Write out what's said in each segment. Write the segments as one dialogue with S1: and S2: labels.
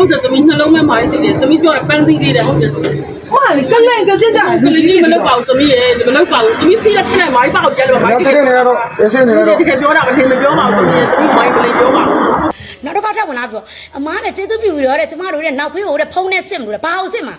S1: ဟုတ်တယ်သမီးနှလုံးမဲ့မိုင်းသေးတယ်သမီးပြောတယ်ပန်းသီးသေးတယ်ဟုတ်တယ်
S2: ဟောလေကလန့်ကြောက်ကြကြ
S1: ကလေးကြီးမလုပ်ပါဘူးသမီးရဲ့မလုပ်ပါဘူးသမီးစီးရက်ထက်မိုင်းပါအောင်ကျဲလို့မိုင်း။
S3: တက်နေရတော့အစင်းနေရတော့
S1: တကယ်ပြောတာမထင်မပြောပါဘူးသမီးသမီးမိုင်းကလေးပြောပါ
S4: နောက်တစ်ခါထပ်ဝင်လာပြီးတော့အမားနဲ့ကျေးဇူးပြုပြီးတော့တဲ့ကျမတို့တဲ့နောက်ဖေးကိုတဲ့ဖုန်းနဲ့စစ်မလို့တဲ့ဘာအောင်စစ်မှာ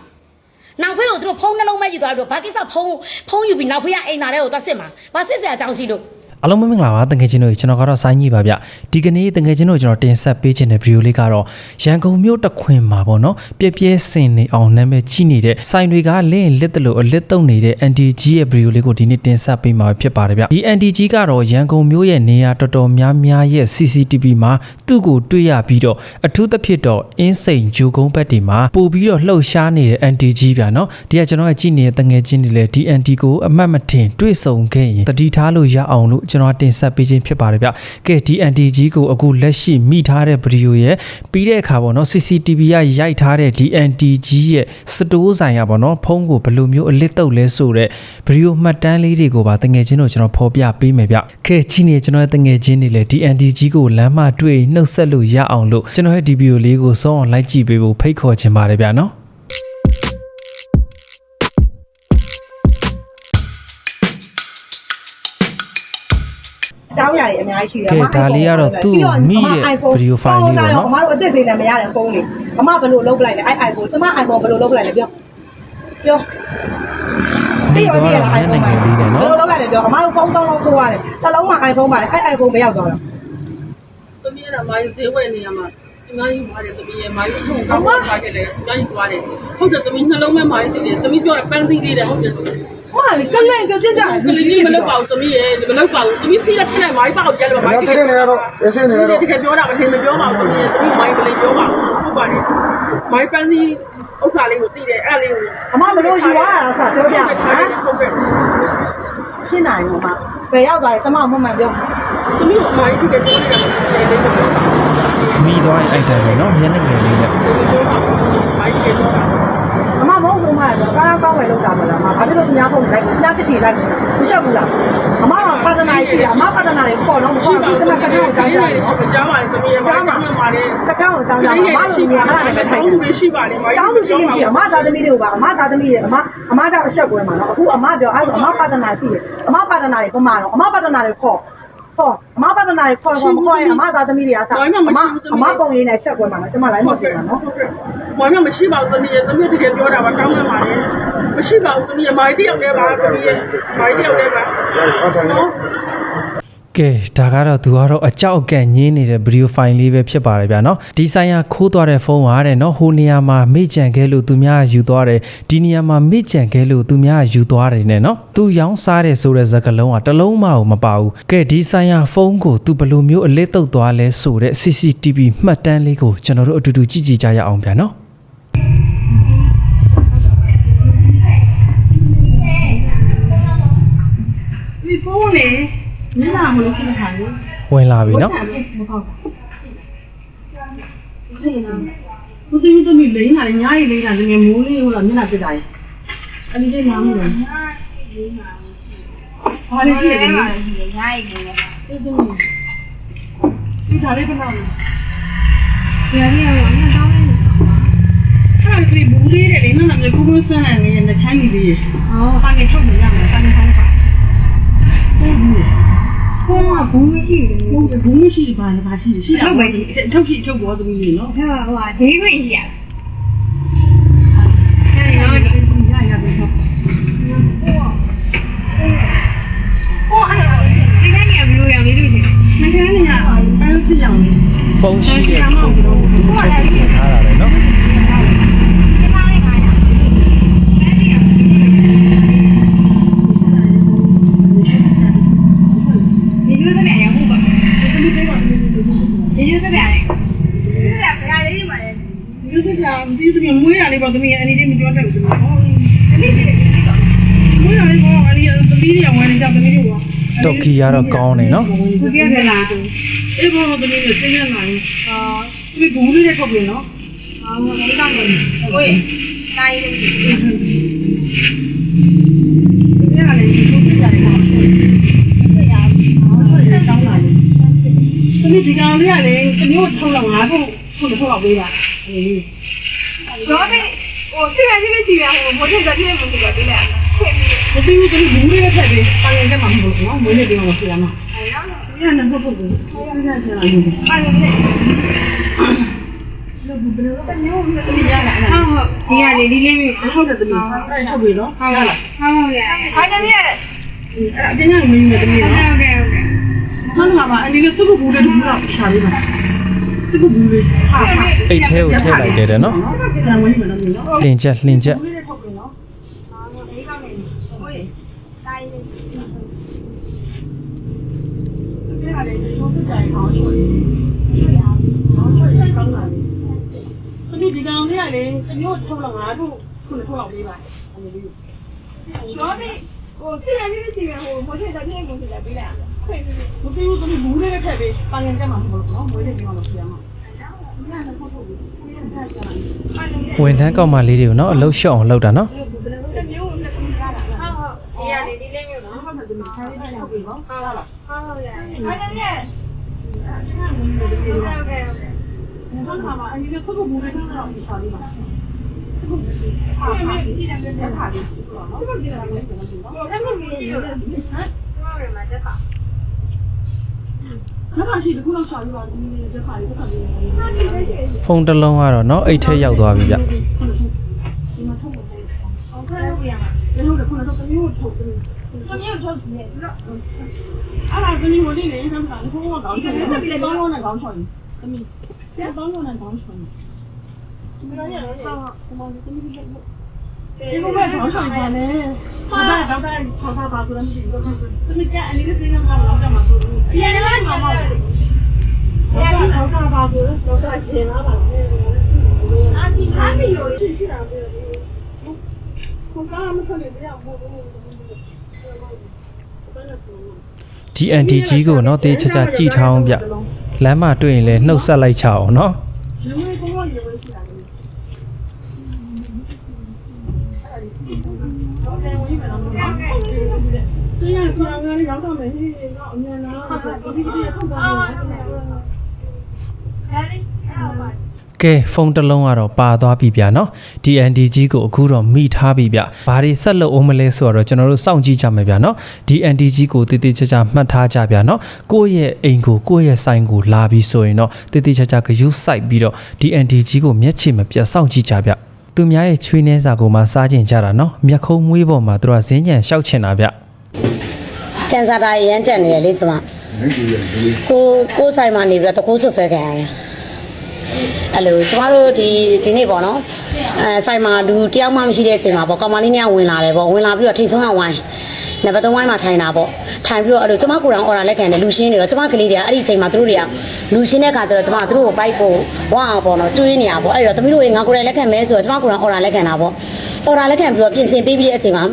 S4: နောက်ဖေးကိုသူတို့ဖုန်းနှလုံးမဲ့ယူသွားပြီးတော့ဘာကိစ္စဖုန်းဖုန်းယူပြီးနောက်ဖေးကအိမ်နာတဲ့ကိုသွားစစ်မှာဘာစစ်စရာအကြောင်းရှိလို့
S5: အားလုံးပဲမင်္ဂလာပါတငယ်ချင်းတို့ကျွန်တော်ကတော့ဆိုင်းကြီးပါဗျဒီကနေ့တငယ်ချင်းတို့ကျွန်တော်တင်ဆက်ပေးခြင်းတဲ့ဗီဒီယိုလေးကတော့ရန်ကုန်မြို့တစ်ခွင်မှာပေါ့နော်ပြည့်ပြည့်စင်နေအောင်နာမည်ကြီးနေတဲ့ဆိုင်တွေကလင်းလစ်တလို့အလစ်တုံနေတဲ့ NTG ရဲ့ဗီဒီယိုလေးကိုဒီနေ့တင်ဆက်ပေးမှာဖြစ်ပါတယ်ဗျဒီ NTG ကတော့ရန်ကုန်မြို့ရဲ့နေရာတော်တော်များများရဲ့ CCTV မှာသူ့ကိုတွေ့ရပြီးတော့အထူးသဖြင့်တော့အင်းစိန်ဂျိုကုန်းဘက်တွေမှာပို့ပြီးတော့လှုပ်ရှားနေတဲ့ NTG ဗျနော်ဒီကကျွန်တော်ရဲ့ကြည့်နေတဲ့တငယ်ချင်းတွေလည်းဒီ NT ကိုအမှတ်မထင်တွေ့ဆုံခဲ့ရင်တတိထားလို့ရအောင်လို့ကျွန်တော်တင်ဆက်ပေးခြင်းဖြစ်ပါတယ်ဗျကဲဒီ NTG ကိုအခုလက်ရှိမိထားတဲ့ဗီဒီယိုရဲ့ပြီးတဲ့အခါပေါ့နော် CCTV ကရိုက်ထားတဲ့ဒီ NTG ရဲ့စတိုးဆိုင်ရပေါ့နော်ဖုန်းကိုဘယ်လိုမျိုးအလစ်တုပ်လဲဆိုတဲ့ဗီဒီယိုမှတ်တမ်းလေးတွေကိုပါတငယ်ချင်းတို့ကျွန်တော်ဖော်ပြပေးမယ်ဗျကဲကြည့်နေကျွန်တော်ရဲ့တငယ်ချင်းတွေလည်းဒီ NTG ကိုလမ်းမတွေ့နှုတ်ဆက်လို့ရအောင်လို့ကျွန်တော်ရဲ့ဒီဗီဒီယိုလေးကိုစောအောင်လိုက်ကြည့်ပေးဖို့ဖိတ်ခေါ်ချင်ပါတယ်ဗျနော်
S2: ကြောင်းအရာတွေအများကြီးရှိတယ်
S5: ကဲဒါလေးကတော့သူ့မိတဲ့ video file လေးပေါ့နော်
S2: အမတို့အသက်သေးလည်းမရတဲ့ဖုန်းလေးအမဘယ်လိုလုပ်ပလိုက်လဲအဲ့ iPhone ကျမ iPhone ဘယ်လိုလုပ်ပလိုက်လဲပြောပြော
S5: မိသွားတော့မျက်နှာငယ်လေးနဲ့
S2: ဘယ်
S5: နော်
S2: လိုလုပ်လိုက်လဲပြောအမတို့ဖုန်းသုံးလုံးခိုးရတယ်တစ်လုံးမှာ iPhone ပါတယ်အဲ့ iPhone ဘယ်ရောက်သွားလဲ
S1: သမီးကမိုင်းဈေးဝယ်နေရမှာ ဒီမိုင်းယူပါတယ်သမီးရဲ့မိုင်းထုံကောင်းသွားကြတယ်ဒီမိုင်းယူသွားတယ်ဟုတ်တယ်သမီးနှလုံးမဲ့မိုင်းသေးတယ်သမီးပြောတယ်ပန်းသီးသေးတယ်ဟုတ်တယ်
S2: ဟောလေကလန့်ကြောက်ကြကြ
S1: ကလေးကြီးမလုပ်ပါဘူးသမီးရဲ့မလုပ်ပါဘူးသမီးစီးရက်ထက်မိုင်းပါအောင်ကျဲလို့။မိုင်း
S3: တက်နေရတော့အစင်းနေရတော့
S1: တကယ်ပြောတာမထင်မပြောပါဘူးသမီးသမီးမိုင်းကလေးပြောပါဟုတ်ပါတယ်မိုင်းပန်းသီးဥစ္စာလေးကိုသိတယ်အဲ့လေးကို
S2: အမဘယ်လိုယူရတာလဲဆိုပြောပြဟမ်
S1: ဟုတ်ကဲ့
S2: ဖြစ်နိုင်ဘူးအမဘယ်ရောက်သွားလဲကျမမမှန်ပြော
S1: သမီးကမိုင်းတကယ်ပြောနေတာမသိတယ်လေ
S5: မိသွားရင်အဲ့တိုင်းပဲနော်မျက်နှာငယ်လေးနဲ့
S1: မိုင်းတကယ်ပြောတာ
S2: အမမဟုတ်ဘူးမလားကားကောင်းမယ်လို့တာမလားအမဘာဖြစ်လို့သူများဖုန်းလိုက်သူများဖြစ်စီလိုက်မရှက်ဘူးလားအမကပါဒနာရှိတာအမပါဒနာတွေပေါ့နော်မဟုတ်ဘူးကျမကတည်းကကြောင်းကြတယ်
S1: ဟုတ်ကြားပါလေသမီးရဲ့မိုင်းကမှပါတယ်
S2: စကောင်းကိုကြောင်းကြအမလိုနေရတာလည်းထိုင်
S1: ဟုတ်ပြီရှိပါလေမိုင်း
S2: တောင်းသူရှိရှိအမသားသမီးတွေကိုပါအမသားသမီးတွေအမအမသားအဆက်ကွဲမှာနော်အခုအမပြောအဲ့အမပါဒနာရှိတယ်အမပါဒနာတွေပုံမှာတော့အမပါဒနာတွေခေါ် ဟောအမပါဒနာတွေခေါ်ခေါ်မခေါ်ရင်အမသားသမီးတွေကစအမအမပုံရင်းနဲ့ဆက်ကွဲမှာနော်ကျမလိုက်မပြောတာနော်
S1: မိုင်းမရှိပါဘူးသမီးရဲ့သမီးတကယ်ပြောတာပါကောင်းမှပါလေမရှိပါဘူးသမီးရဲ့မိုင်းတယောက်တည်းပါသမီးရဲ့မိုင်းတယောက်တည်းပါ
S3: ဟုတ်တယ်နော်
S5: ကဲဒါကတော့သူကတော့အကြောက်အကန့်ညင်းနေတဲ့ဗီဒီယိုဖိုင်လေးပဲဖြစ်ပါတယ်ဗျာနော်ဒီဆိုင်ကခိုးသွားတဲ့ဖုန်းဟာတဲ့နော်ဟိုနေရာမှာမိကြံခဲလို့သူများယူသွားတယ်ဒီနေရာမှာမိကြံခဲလို့သူများယူသွားတယ်နဲ့နော်သူရောင်းစားတယ်ဆိုတဲ့ဇာတ်ကလုံးကတစ်လုံးမှမပါဘူးကဲဒီဆိုင်ကဖုန်းကိုသူဘယ်လိုမျိုးအလစ်တုတ်သွားလဲဆိုတဲ့ CCTV မှတ်တမ်းလေးကိုကျွန်တော်တို့အတူတူကြည့်ကြည့်ကြရအောင်ဗျာနော်
S2: ဒီဖုန်းလေ မင်းလာမလို့ဖြစ်တာလေ
S5: ဝင်လာပြီနော်
S2: သူသူသူမိလိမ့်လာတယ်ညားရီလိမ့်လာတယ်ငယ်မိုးလေးဟိုလာမျက်နှာပြစ်တာလေအဲ့ဒီလေးမှမလို့ဘာလဲဖြစ်တယ်ညားရီညားရီလေးသူသူဒီသားလေးကနာညာရီရောငါတောင်းနေအဲ့ဒီဘူးလေးတဲ့လေနော်ငါကူကူဆန်းနေနေနှချမ်းနေသေးရဲ့အော်တာငယ်ထုတ်နေရ ဘူး
S6: မရှိဘူး
S2: ဘူးဘူးမရှိပါနဲ့ပါရှိရှိတာထုတ်မယ်ထုတ်ရှိထုတ်ပေါ်သမီးလေးနော်
S6: ဟဲ့ဟိုဟာဒေးခွင့်ကြီးရ
S2: အဲ့ဒါတော့ရရပြီဟုတ်
S6: ဟိုအဲ့ဒီကနေဘယ်လိုရောင်လေးလို့ရှင်
S2: မင်းကနေရအဲ့လိုဖြစ်အောင်လေ
S5: ဖုန်းရှိတဲ့ဖု
S2: မွေးရလေးပေါ့သမီးအနေနဲ့မပြောတတ်ဘူးသမီး
S6: ဒီလေးလေးလေးပါ
S2: မွေးရလေးပေါ့အနေနဲ့သမီးတွေဝင်နေကြသမီးတွေက
S5: တော့ကီရတော့ကောင်းတယ်နော်
S6: ဘုရားကလာ
S2: အေးဘောသမီးတွေသိရနိုင်အာဒီဘူးလေးနဲ့ထုတ်ပြီနော်
S6: အော်ဒီကောင်ကိုဝေးတိုင်းလေး
S2: ဒီကလည်းဒီလိုဖြစ်ကြတယ်ပေါ့
S6: ရအောင်
S2: တောင်းလာလေသမီးဒီကောင်လေးကလည်းတစ်မျိုးထုတ်လောက်ငါ့ကိုထုတ်ထုတ်လောက်ပေးတာ
S6: တော့ဒီ ဟိုစိတ်ရပြည့်ကြည့်ရဟိုမိုးချက်ပြည့်မှုတွေကဒီလားခင်ဗျာ
S2: မသိဘူးသူဘူးလေးတစ်ဖက်ပြီးပန်းငယ်တက်မှာမဟုတ်ဘူးနော်မွေးနေ့တင်မှာဖြစ်ရမှာဒီကနေ့ပုတ်ပုတ်ကိုဒီကနေ့ကျလာနေတယ်
S6: ပါနေတယ်
S2: လို့ဘယ်လိုလဲမျိုးမျိုးတည်းရလာ
S6: ဟုတ်ဟုတ်ဒီကလေဒီလေးမျိုး
S2: ဟုတ်တယ်တမီးအဲ့ထုတ်ပြီနော်ဟုတ်လား
S6: ဟုတ်ဟုတ်ရဟာတည်းရဲ့
S2: အဲ့အတင်းရမင်းမျိုးတမီး
S6: ဟုတ်
S2: နော်
S6: ကဲ့ဟုတ်ကဲ့
S2: မှန်ပါပါအဲ့ဒီလိုသူ့ကိုဘူးတဲ့ဘူးတော့ရှာပေးပါသူ့ကိုဘူးလေးဟာဟာ
S5: အိတ်ထဲကိုထည့်လိုက်တယ်တဲ့နော်
S2: ကျန်ဝင်မယ်နော်နော်
S5: လင်ချက်လင်ချက်
S2: ဘူးလေးထုတ်ပြီနော်ဒီဟာလေးသူ့တိုင်အောင်ချွေအောင်ချွေကောင်းလာတယ်သူဒီကောင်လေးကလေအမျိုးထုတ်လောက်ငါတို့ခုနထုတ်လောက်ပေးပါအဲ့ဒီ
S6: တော့ဒီဟိုစိတ်ရပြည့်ကြည့်ရဟိုမိုးချက်ပြည့်မှုတွေကဒီလား ခင်ဗျာ
S2: မသိဘူးသမီးဘူးလေးတစ်ထက်ပြီးပန်းငယ်တက်မှာမဟုတ်ဘူးနော်မွေးနေ့တင်မှာဖြစ်ရမှာ
S5: ဝန်ထမ်းကောက်မလေးတွေကိုနော်အလုတ်ရှော့အောင်လုပ်တာနော်
S6: တမျိုးနဲ့ပြီးသားလားဟုတ်ဟုတ်ဒီက လေဒီလေးမျိုးနော်ဟုတ်ဟုတ်ဟုတ်ဟုတ်ဟုတ်ရဟာတည်းရဲ့ဟုတ်ကဲ့
S2: ဟုတ်ပါပါအရင်ကသူ့ကိုဘူးလေးထုတ်လောက်ရှာပေးပါ
S6: ဟာဟာဒီကလည်းတက်ပါပြီဟုတ်ကဲ့ဒီကလည်းတက်ပါပြီနော်အဲ့လိုမျိုးရောဟမ်ဟုတ်ရမှာတက်ပါ
S2: ခဏရှိတခုလောက်ရှာပေးပါဒီနေ့တက်ခါလေးတက်ခါလေး
S6: ဟာဒီလေးရှိ
S5: ဖုန်းတစ်လုံးကတော့နော်အိတ်ထဲရောက်သွားပြီဗျ
S2: ဒီမှာထုတ်ဖို့
S6: ဟုတ်ကဲ့ဟုတ်ရမှာ
S2: ဒီလိုတခုတော့တမျိုးထုတ်တယ်
S6: တမျိုးထုတ်နေတော့
S2: အဲ့ဒါကလေးဝင်နေစမ်းတာဘုံကတော့ချေတယ်ဒီတော့လုံးနဲ့ကောင်းချော်ရင်သမီးဒီတော့လုံးနဲ့ကောင်းချော်ရင်ဒီလိုရတော့ဟာဒီမှာသမီးဒီလို ဒီလိုပဲကောင်းချော်ပါနဲ့ဟာတော့တော့ထောက်ထားပါဆိုလည်းမရှိဘူးသမီးကအနေနဲ့ပြင်မှာတော့တော့မှာဆိုလို့
S6: ဒီနေ့လည်းမှာပါ
S2: ရတာထောက်ထားပါဆိုတော့တော့ရှင်းလာပါ
S6: အာဒီကားမျိုးရှိရှိတာပဲ
S2: ကိုကားမထွက်နေကြဘူးဘူး
S5: DND ကြီးကိုနော်တေးချာချာကြည်ထားအောင်ဗျလမ်းမှာတွေ့ရင်လည်းနှုတ်ဆက်လိုက်ချအောင်နော်
S2: ရေဝေးကောရေဝေးရှိတာလေတော့တယ်ဝင်မယ်နော်။ ဒီရပြောင်းရင်းရောက်တော့မယ်ဟေးတော့အမြန်လား။ဒီဒီထုတ်ပါမယ်။
S6: အဲဒီအဲ့ပါ
S5: ကဲဖုန်းတစ်လုံးကတော့ပါသွားပြီဗျာနော် DND ကြီးကိုအခုတော့မိထားပြီဗျဘာတွေဆက်လုပ်အောင်မလဲဆိုတော့ကျွန်တော်တို့စောင့်ကြည့်ကြမယ်ဗျာနော် DND ကြီးကိုတည်တည်ချာချာမှတ်ထားကြဗျာနော်ကိုယ့်ရဲ့အိမ်ကိုကိုယ့်ရဲ့ဆိုင်ကိုလာပြီးဆိုရင်တော့တည်တည်ချာချာဂရုစိုက်ပြီးတော့ DND ကြီးကိုမျက်ခြေမပြတ်စောင့်ကြည့်ကြဗျသူများရဲ့ချွေးနှဲစာကိုမှစားကျင်ကြတာနော်မျက်ခုံးမွေးပေါ်မှာသူတို့ကဇင်းညံလျှောက်ချင်တာဗျ
S4: ကန်ဆာတာရမ်းတက်နေတယ်လေကျမကိုကိုဆိုင်မှာနေပြီးတော့တကူဆွဆွဲခံရတယ်အဲ့လိုကျမတို့ဒီဒီနေ့ပေါ့နော်အဲဆိုင်မှာလူတယောက်မှမရှိတဲ့အချိန်မှာပေါ့ကောင်မလေးညဝင်လာတယ်ပေါ့ဝင်လာပြီးတော့ထိတ်ဆုံးကဝိုင်းနံပါတ်3ဝိုင်းမှာထိုင်တာပေါ့ထိုင်ပြီးတော့အဲ့လိုကျမကိုယ်တိုင်အော်ဒါလက်ခံတယ်လူရှင်းနေတော့ကျမကလေးတွေကအဲ့ဒီအချိန်မှာသူတို့တွေကလူရှင်းတဲ့ခါကျတော့ကျမသူတို့ကိုပိုက်ဖို့ဝါအောင်ပေါ့နော်ကျွေးနေရပေါ့အဲ့တော့သမီးတို့တွေငါကိုယ်တိုင်လက်ခံမဲဆိုတော့ကျမကိုယ်တိုင်အော်ဒါလက်ခံတာပေါ့အော်ဒါလက်ခံပြီးတော့ပြင်ဆင်ပေးပြီးတဲ့အချိန်မှာ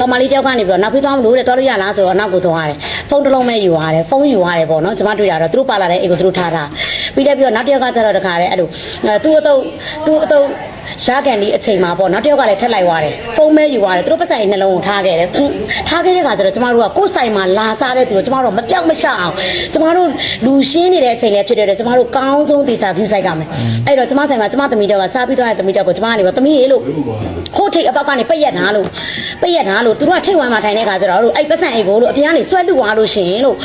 S4: ကောင်မလေးတယောက်ကနေပြီးတော့နောက်ဖေးသွားမလို့တဲ့တော်လို့ရလားဆိုတော့နောက်ကိုသွားရတယ်ဖုန်းတစ်လုံးပဲယူရတယ်ဖုန်းယူရတယ်ပေါ့နော်ကျမတွေ့ရတော့သူတို့ပါလာတဲ့အိတ်ကိုသူတို့ထားတာပြီးလည်းပြီးတော့နောက်တစ်ယောက်ကကျတော့တခါလေအဲ့လိုအဲသူ့အတုပ်သူ့အတုပ်ရှားကန်ဒီအချိန်မှာပေါ့နောက်တစ်ယောက်ကလည်းထက်လိုက်သွားတယ်ဖုန်းပဲယူရတယ်သူတို့ပတ်ဆိုင်နှလုံးကိုထားခဲ့တယ်ထားခဲ့တဲ့ခါကျတော့ကျမတို့ကကိုယ်ဆိုင်မှာလာစားတဲ့သူကိုကျမတို့မပြောက်မရှအောင်ကျမတို့လူရှင်းနေတဲ့အချိန်လေးဖြစ်တဲ့အတွက်ကျမတို့ကောင်းဆုံးဒေတာ view site ကမယ်အဲ့တော့ကျမဆိုင်မှာကျမသမီးတော့ကစားပြီးတော့သမီးတော့ကိုကျမကနေပေါ့သမီးရေလို့ခိုးထိတ်အပေါက်ကနေပိတ်ရက်ထားလို့ပိတ်ရက်ထားလို့သူတို့ကထိတ်ဝမ်းမှာထိုင်တဲ့ခါကျတော့လို့အဲ့ပတ်စံအိတ်ကိုလို့အဖေကနေဆွဲလူသွားလို့ရှင်လို့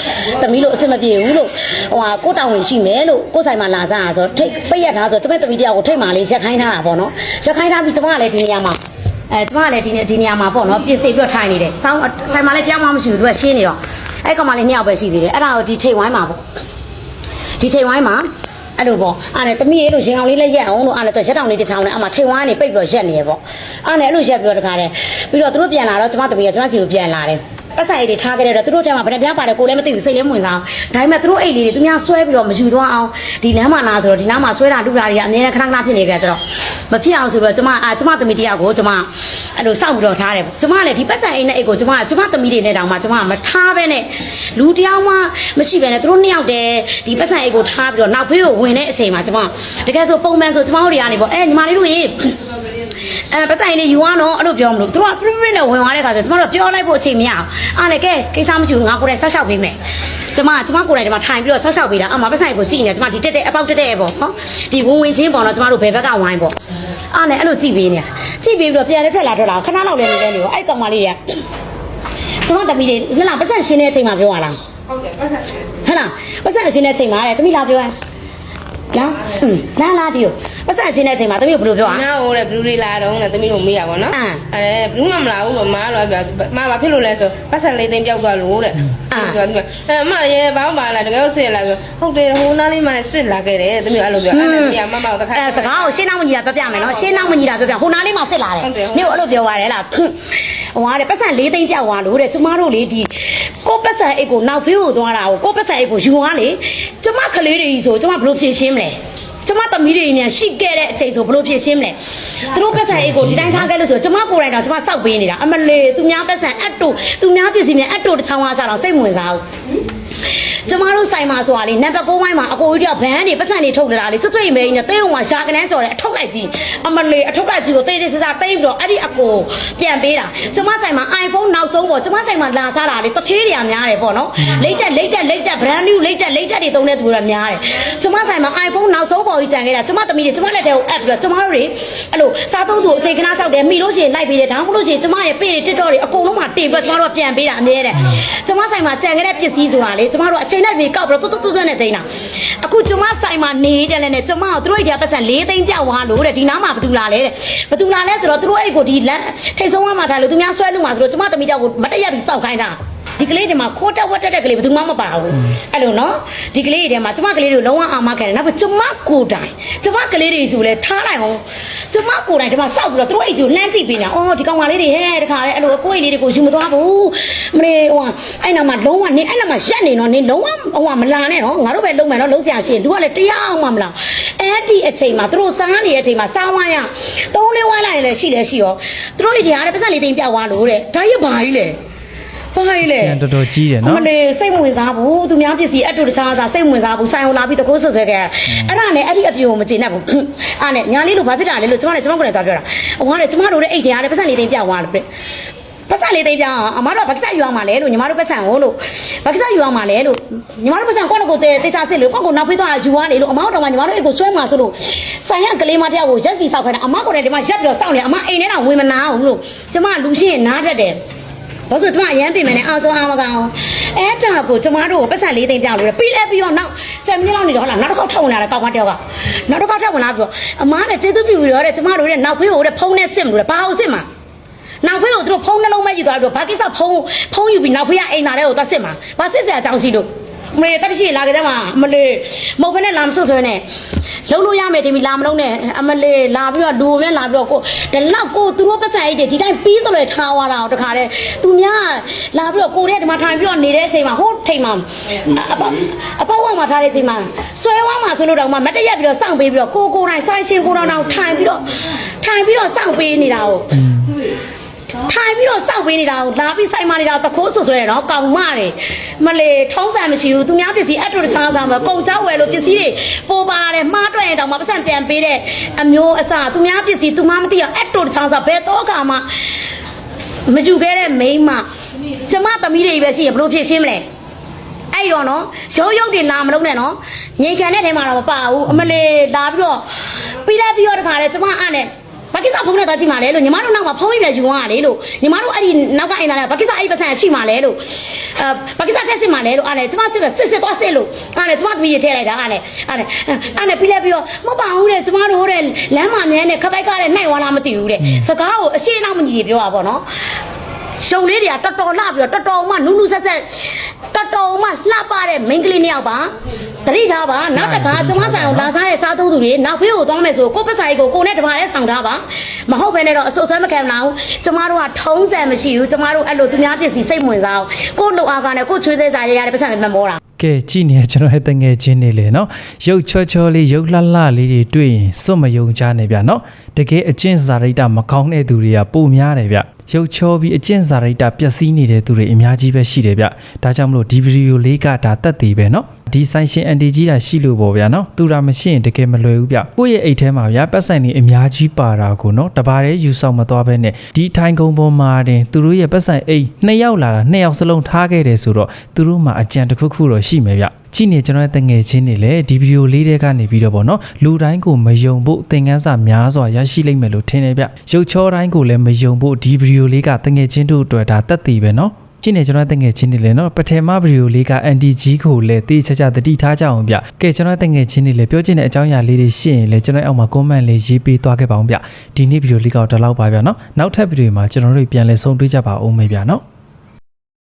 S4: သမီးလို့အဆင်မပြေဘူးလို့ဟိုဟာကိုတောင်းဝင်ရှိမယ်လို့ကိုဆိုင်မှာလာစားဆိုထိတ်ပိတ်ရက်ထားဆိုကျမသမီးတယောက်ကိုထိတ်မှလေးရက်ခိုင်းထားတာပေါ့နော်ရက်ခိုင်းထားပြီးကျမကလည်းဒီနေရာမှာအဲကျမကလည်းဒီနေဒီနေရာမှာပေါ့နော်ပြင်ဆင်ပြီးတော့ထိုင်နေတယ်ဆောင်းဆိုင်မှာလည်းတရားမှမရှိဘူးသူကရှင်းနေတော့အဲ့ကောင်မလေးနှစ်ယောက်ပဲရှိသေးတယ်အဲ့ဒါကိုဒီထိတ်ဝိုင်းမှာပေါ့ဒီချိန်ဝိုင်းမှာ အဲ့လိုပေါ့အဲ့နဲ့တမီးရဲ့လို့ရင်အောင်လေးလက်ရက်အောင်လို့အဲ့နဲ့တော့ရက်တောင်လေးတစ်ချောင်းနဲ့အမှထိန်ဝိုင်းကနေပိတ်ပြီးတော့ရက်နေရပေါ့အဲ့နဲ့အဲ့လိုရက်ပြီးတော့တခါတည်းပြီးတော့သူတို့ပြန်လာတော့ကျမတမီးကကျမစီကိုပြန်လာတယ် ပတ်ဆိုင်တွေထားခဲ့တဲ့တော့သူတို့ထဲမှာဗတဲ့ပြားပါတယ်ကိုလည်းမသိဘူးစိတ်လည်းမဝင်စားဒါပေမဲ့သူတို့အိတ်လေးတွေသူများဆွဲပြီးတော့မယူသွားအောင်ဒီလမ်းမှာလာဆိုတော့ဒီနားမှာဆွဲတာလူတာတွေကအများနဲ့ခဏခဏဖြစ်နေကြဆိုတော့မဖြစ်အောင်ဆိုတော့ကျမအာကျမသမီးတယောက်ကိုကျမအဲ့လိုစောက်ပြီးတော့ထားတယ်ကျမလည်းဒီပတ်ဆိုင်အိတ်နဲ့အိတ်ကိုကျမကျမသမီးတွေနဲ့တောင်မှကျမမထားပဲနဲ့လူတယောက်မှမရှိပဲနဲ့သူတို့နှစ်ယောက်တည်းဒီပတ်ဆိုင်အိတ်ကိုထားပြီးတော့နောက်ဖေးကိုဝင်တဲ့အချိန်မှာကျမတကယ်ဆိုပုံမှန်ဆိုကျမတို့တွေကနေပေါ့အဲညီမလေးတို့ရေ အဲပတ်ဆိုင်လေးယူရတော့အဲ့လိုပြောမလို့သူကပြပြနဲ့ဝင်သွားတဲ့ခါကျကျမတို့ပြောလိုက်ဖို့အချိန်မရအောင်အားလည်းကဲကိစ္စမရှိဘူးငါကိုယ်တိုင်ဆက်လျှောက်ပေးမယ်ကျမကျမကိုယ်တိုင်ဒီမှာထိုင်ပြီးတော့ဆောက်ရှောက်ပေးတာအမပတ်ဆိုင်ကိုကြည့်နေကျမဒီတက်တဲ့အပေါက်တက်တဲ့ပေါ့နော်ဒီဝင်ဝင်ချင်းပေါ့နော်ကျမတို့ဘယ်ဘက်ကဝိုင်းပေါ့အားနဲ့အဲ့လိုကြည့်ပေးနေတာကြည့်ပေးပြီးတော့ပြန်လဲထွက်လာထွက်လာခဏလောက်လည်းနေနေနေပေါ့အဲ့ကောင်မလေးတွေကကျမသမီးတွေဟဲ့လားပတ်ဆိုင်ရှင်းတဲ့အချိန်မှာပြောရလား
S6: ဟုတ်တယ်ပတ်သက်တယ်
S4: ဟဲ့လားပတ်ဆိုင်ရှင်းတဲ့အချိန်မှာတဲ့သမီးလာပြောရလားอืมလာလာဒီကို ပတ်ဆိုင်ရှင်းတဲ့အချိန်မှာသမီးကိုဘယ်လိုပြောอ่ะ
S7: နားဟိုလေဘလူးလေးလာတော့လေသမီးတို့မေးတာပေါ့နော်
S4: အာ
S7: အဲဘလူးမမလာဘူးပေါ့မားတော့ပြမဘာဖြစ်လို့လဲဆိုပတ်စံလေးသိမ်းပြောက်သွားလို့တဲ့ပြောဒီအဲအမရေဘာမှမလာတကယ်လို့စစ်လာဆိုဟုတ်တယ်ဟိုနားလေးမှလည်းစစ်လာခဲ့တယ်သမီးအဲ့လိုပြောအဲ့ဒါကြီးမမတို့တခါ
S4: အဲစကားကိုရှင်းနောက်မညီတာပြောပြမယ်နော်ရှင်းနောက်မညီတာပြောပြဟိုနားလေးမှာစစ်လာတယ်
S7: ဟုတ်တယ်ဟုတ်
S4: နေ့ကိုအဲ့လိုပြောရတယ်လားဟိုဟာတဲ့ပတ်စံ၄သိန်းပြောက်သွားလို့တဲ့ကျမတို့လေဒီကိုပတ်စံအိတ်ကိုနောက်ဖေးကိုသွားတာကိုကိုပတ်စံအိတ်ကိုယူသွားလေကျမကလေးတွေကြီးဆိုကျမဘယ်လိုဖြေရှင်းမလဲ ကျမသမီးတွေမြန်ရှိခဲ့တဲ့အချိန်ဆိုဘယ်လိုဖြေရှင်းမလဲသူတို့ပတ်စံအိတ်ကိုဒီတိုင်းထားခဲ့လို့ဆိုကျမကိုယ်တိုင်တော့ကျမစောက်ပေးနေတာအမလေးသူများပတ်စံအတ်တူသူများပစ္စည်းမြန်အတ်တူတစ်ချောင်းအားစားတော့စိတ်ဝင်စားဘူး ကျမတို့ဆိုင်မှာဆိုတာလေနံပါတ်9ဘိုင်းမှာအကိုကြီးကဘန်းနေပတ်စံနေထုတ်နေတာလေကျွတ်ကျွတ်မဲကြီးနဲ့တေးုံမှာရှာကနန်းကြော်တယ်အထုတ်လိုက်ကြီးအမလေးအထုတ်လိုက်ကြီးကိုတေးသေးစစတိတ်ပြီးတော့အဲ့ဒီအကိုပြန်ပေးတာကျမဆိုင်မှာ iPhone နောက်ဆုံးပေါ့ကျမဆိုင်မှာလာစားတာလေတထေးတွေကများတယ်ပေါ့နော်လိတ်တက်လိတ်တက်လိတ်တက် brand new လိတ်တက်လိတ်တက်တွေတုံးတဲ့သူတွေကများတယ်ကျမဆိုင်မှာ iPhone နောက်ဆုံးပေါ်ကြီးကြံခဲ့တာကျမသမီးတွေကျမလက်ထဲကိုအပ်ပြီးတော့ကျမတို့တွေအဲ့လိုစားသုံးသူအချိန်ခဏစောက်တယ်မိလို့ရှိရင်လိုက်ပေးတယ်ဒါမှမဟုတ်လို့ရှိရင်ကျမရဲ့ပေတွေ TikTok တွေအကုန်လုံးမှာတင်ပြီးတော့ကျမတို့ကပြန်ပေးတာအမြဲတမ်းကျမဆိုင်မှာကြံခဲ့တဲ့ပစ္စည်းဆိုတာလေကျမတို့အချိန်နဲ့ပြေကောက်ပြီးတော့တွတ်တွတ်တွတ်နဲ့သိမ်းတာအခုကျမဆိုင်မှာနေတယ်လည်းနဲ့ကျမတို့သူတို့ရဲ့ပတ်စံ၄သိန်းပြောက်သွားလို့တဲ့ဒီနားမှာဘယ်သူလာလဲတဲ့ဘယ်သူလာလဲဆိုတော့သူတို့အဲ့ကိုဒီလမ်းထိတ်ဆုံးကမှထားလို့သူများဆွဲလို့မှာဆိုတော့ကျမသမီးတောက်ကိုမတည့်ရပြီးစောက်ခိုင်းတာ ဒီကလေးတွေမှာခိုးတက်ဝတ်တက်တဲ့ကလေးဘယ်သူမှမပါဘူးအဲ့လိုနော်ဒီကလေးတွေထဲမှာကျမကလေးတွေလုံးဝအာမခံတယ်နောက်ပြီးကျမကိုယ်တိုင်ကျမကလေးတွေဆိုလဲထားလိုက်အောင်ကျမကိုယ်တိုင်ဒီမှာစောက်ပြီးတော့သူတို့အိတ်ကိုလှမ်းကြည့်ပေးနေတာအော်ဒီကောင်မလေးတွေဟဲ့တခါလေအဲ့လိုကိုယ့်အိတ်လေးတွေကိုယူမသွားဘူးမလေးဟိုအဲ့နောက်မှာလုံးဝနေအဲ့နောက်မှာရက်နေတော့နေလုံးဝဟိုမလာနဲ့နော်ငါတို့ပဲလုံးမယ်နော်လုံးဆရာရှိရင်လူကလည်းတရားအောင်မှမလားအဲ့ဒီအချိန်မှာသူတို့စားနေတဲ့အချိန်မှာစားဝိုင်းရသုံးလေးဝိုင်းလိုက်ရင်လည်းရှိလဲရှိရောသူတို့အိတ်တွေအားတဲ့ပတ်စံလေးသိမ်းပြောက်သွားလို့တဲ့ဒါရဘာကြီးလဲ ဘာကြီးလဲ
S5: ကျန်တော်တော်ကြီးတယ်
S4: အ
S5: နော်
S4: မလေးစိတ်မဝင်စားဘူးသူများပစ္စည်းအတူတခြားသာစိတ်မဝင်စားဘူးဆိုင်အောင်လာပြီးတကိုးဆွဆွဲခဲ့အဲ့ဒါနဲ့အဲ့ဒီအပြိုကိုမကျေနပ်ဘူးအဲ့နဲ့ညာလေးလို့ဘာဖြစ်တာလဲလို့ကျမလည်းကျမကိုယ်တိုင်သွားပြောတာဟိုကလည်းကျမတို့ရဲ့အိတ်ထဲကလည်းပတ်စံလေးသိမ်းပြောက်သွားလို့ပြပတ်စံလေးသိမ်းပြောင်းအောင်အမတို့ကဘာကိစ္စယူအောင်မလဲလို့ညီမတို့ပတ်စံကိုလို့ဘာကိစ္စယူအောင်မလဲလို့ညီမတို့ပတ်စံကိုယ့်ကိုယ်တေချာစစ်လို့ကိုယ့်ကိုနောက်ဖေးသွားတာယူသွားလေလို့အမတို့တော့မှညီမတို့အိတ်ကိုဆွဲမှာဆိုလို့ဆိုင်ရကလေးမတယောက်ကိုရက်ပြီးစောက်ခိုင်းတာအမကိုယ်တိုင်ဒီမှာရက်ပြီးတော့စောက်နေအမအိမ်ထဲကဝင်မနာဘူးလို့ကျမလူရှိရင်နားတတ်တယ် ဘာလို့ဆိုကျမအရန်ပြင်မယ်နဲ့အာဆုံးအားမကောင်းအဲ့ဒါကိုကျမတို့ကိုပတ်စံလေးသိန်းပြောင်းလို့ပြီးလဲပြီးတော့နောက်10မိနစ်လောက်နေတော့ဟုတ်လားနောက်တစ်ခေါက်ထပ်ဝင်လာတယ်ကောက်မတယောက်ကနောက်တစ်ခေါက်ထပ်ဝင်လာပြီးတော့အမားနဲ့ကျေးဇူးပြုပြီးတော့တဲ့ကျမတို့ရဲ့နောက်ဖေးကိုတဲ့ဖုံးနဲ့စစ်မလို့တဲ့ဘာအောင်စစ်မှာနောက်ဖေးကိုသူတို့ဖုံးနှလုံးမဲ့ယူသွားပြီးတော့ဘာကိစ္စဖုံးဖုံးယူပြီးနောက်ဖေးကအိမ်လာတဲ့ကိုသွားစစ်မှာဘာစစ်စရာအကြောင်းရှိလို့မလေးတက်ရှိလာကြတဲ့မှာမလေးမဟုတ်ဘဲနဲ့လာမဆွဆွဲနဲ့ လုံးလို့ရမယ်ဒီမီလာမလုံးနဲ့အမလေးလာပြီးတော့လူပဲလာပြီးတော့ကိုဒီလောက်ကိုသူတို့ပတ်စံအိတ်တွေဒီတိုင်းပြီးဆိုလို့ထားသွားတာတခါတည်းသူများလာပြီးတော့ကိုတဲ့ဒီမှာထိုင်ပြီးတော့နေတဲ့အချိန်မှာဟိုထိတ်မှာအပေါအပေါဝါမှာထားတဲ့အချိန်မှာဆွဲဝါမှာဆိုလို့တော့မှမတရက်ပြီးတော့စောင့်ပေးပြီးတော့ကိုကိုတိုင်းဆိုင်ရှင်ကိုတော်တောင်ထိုင်ပြီးတော့ထိုင်ပြီးတော့စောင့်ပေးနေတာကို ထိုင်ပြီးတော့စောက်ပေးနေတာကိုလာပြီးဆိုင်မနေတာတခိုးဆွဆွဲရတော့ကောင်မတွေမလေထုံးစံမရှိဘူးသူများပစ္စည်းအတူတခြားစားမှာကုန်ချောက်ဝယ်လို့ပစ္စည်းတွေပိုပါရတယ်မှားတွက်ရင်တော့မပတ်စံပြန်ပေးတဲ့အမျိုးအစားသူများပစ္စည်းသူမှမသိရအတူတခြားစားဘယ်တော့ကမှမယူခဲ့တဲ့မိန်းမကျမသမီးတွေပဲရှိရင်ဘယ်လိုဖြစ်ရှင်းမလဲအဲ့တော့နော်ရုပ်ရုပ်တွေလာမလုံးနဲ့နော်ငိန်ခံတဲ့ထဲမှာတော့မပါဘူးအမလေးလာပြီးတော့ပြီးလိုက်ပြီးတော့တခါလေကျမအဲ့နဲ့ ဘာကိစ္စဖုန်းနဲ့သွားကြည့်မှာလဲလို့ညီမတို့နောက်မှာဖုန်းကြီးပဲယူသွားတာလေလို့ညီမတို့အဲ့ဒီနောက်ကအိမ်လာတယ်ဘာကိစ္စအဲ့ဒီပတ်စံရှိမှာလဲလို့အဲဘာကိစ္စထက်စစ်မှာလဲလို့အဲ့လေကျမစစ်ပဲစစ်စစ်သွားစစ်လို့အဲ့လေကျမသမီးတွေထည့်လိုက်တာအဲ့လေအဲ့လေအဲ့လေပြီးလိုက်ပြီးတော့မဟုတ်ပါဘူးတဲ့ကျမတို့တဲ့လမ်းမှာမြန်းနဲ့ခပိုက်ကတဲ့နိုင်သွားလားမသိဘူးတဲ့စကားကိုအရှိနောက်မညီပြောတာပေါ့နော် ရှုံလေးတွေကတော်တော်လှပြီးတော့တော်တော်မှနူးနူးဆက်ဆက်တော်တော်မှလှပတဲ့မိန်းကလေးနှစ်ယောက်ပါတတိထားပါနောက်တစ်ခါကျမဆိုင်ကိုလာစားတဲ့စားသုံးသူတွေနောက်ဖေးကိုသွားမယ်ဆိုကိုယ့်ပဆိုင်ကိုကိုနဲ့တပါးနဲ့ဆောင်ထားပါမဟုတ်ဘဲနဲ့တော့အစိုးဆွဲမခံနိုင်ဘူးကျမတို့ကထုံးစံမရှိဘူးကျမတို့အဲ့လိုသူများပစ္စည်းစိတ်ဝင်စားအောင်ကိုယ့်လုံအားကနဲ့ကိုယ့်ချွေးသေးစားရရတဲ့ပတ်စံပဲမမောတာ
S5: ကဲကြည့်နေကျွန်တော်ရဲ့တငယ်ချင်းတွေလေနော်ရုပ်ချောချောလေးရုပ်လှလှလေးတွေတွေ့ရင်စွတ်မယုံကြနဲ့ဗျနော်တကယ်အကျင့်စာရိတ္တမကောင်းတဲ့သူတွေကပိုများတယ်ဗျ ရုပ်ချောပြီးအကျင့်စာရိတ္တပျက်စီးနေတဲ့သူတွေအများကြီးပဲရှိတယ်ဗျဒါကြောင့်မလို့ဒီဗီဒီယိုလေးကဒါတက်သေးပဲနော် ဒီဆိုင်ရှင်အန်တီကြီးတာရှိလို့ပေါ့ဗျာနော်သူတာမရှိရင်တကယ်မလွယ်ဘူးဗျကိုယ့်ရဲ့အိတ်ထဲမှာဗျာပတ်ဆိုင်နေအများကြီးပါတာကိုနော်တပါးတည်းယူဆောင်မသွားဘဲနဲ့ဒီထိုင်ကုန်းပေါ်မှာတင်သူတို့ရဲ့ပတ်ဆိုင်အိတ်နှစ်ယောက်လာတာနှစ်ယောက်စလုံးထားခဲ့တယ်ဆိုတော့သူတို့မှာအကြံတစ်ခုခုတော့ရှိမယ်ဗျကြည့်နေကျွန်တော်ရဲ့တငယ်ချင်းတွေလည်းဒီဗီဒီယိုလေးတွေကနေပြီးတော့ဗောနော်လူတိုင်းကိုမယုံဖို့သင်ခန်းစာများစွာရရှိလိမ့်မယ်လို့ထင်တယ်ဗျရုပ်ချောတိုင်းကိုလည်းမယုံဖို့ဒီဗီဒီယိုလေးကတငယ်ချင်းတို့အတွက်ဒါတက်တည်ပဲနော် ကြည့်နေကျွန်တော်တငယ်ချင်းတွေလည်းနော်ပထမဗီဒီယိုလေးကအန်တီကြီးကိုလည်းတေးချာချာတတိထားကြအောင်ဗျကဲကျွန်တော်တငယ်ချင်းတွေလည်းပြောချင်တဲ့အကြောင်းအရာလေးတွေရှိရင်လည်းကျွန်တော်အောက်မှာ comment လေးရေးပေးသွားခဲ့ပါအောင်ဗျဒီနေ့ဗီဒီယိုလေးကတော့ဒီလောက်ပါဗျနော်နောက်ထပ်ဗီဒီယိုမှာကျွန်တော်တို့ပြန်လည်ဆုံတွေ့ကြပါဦးမယ်ဗျနော်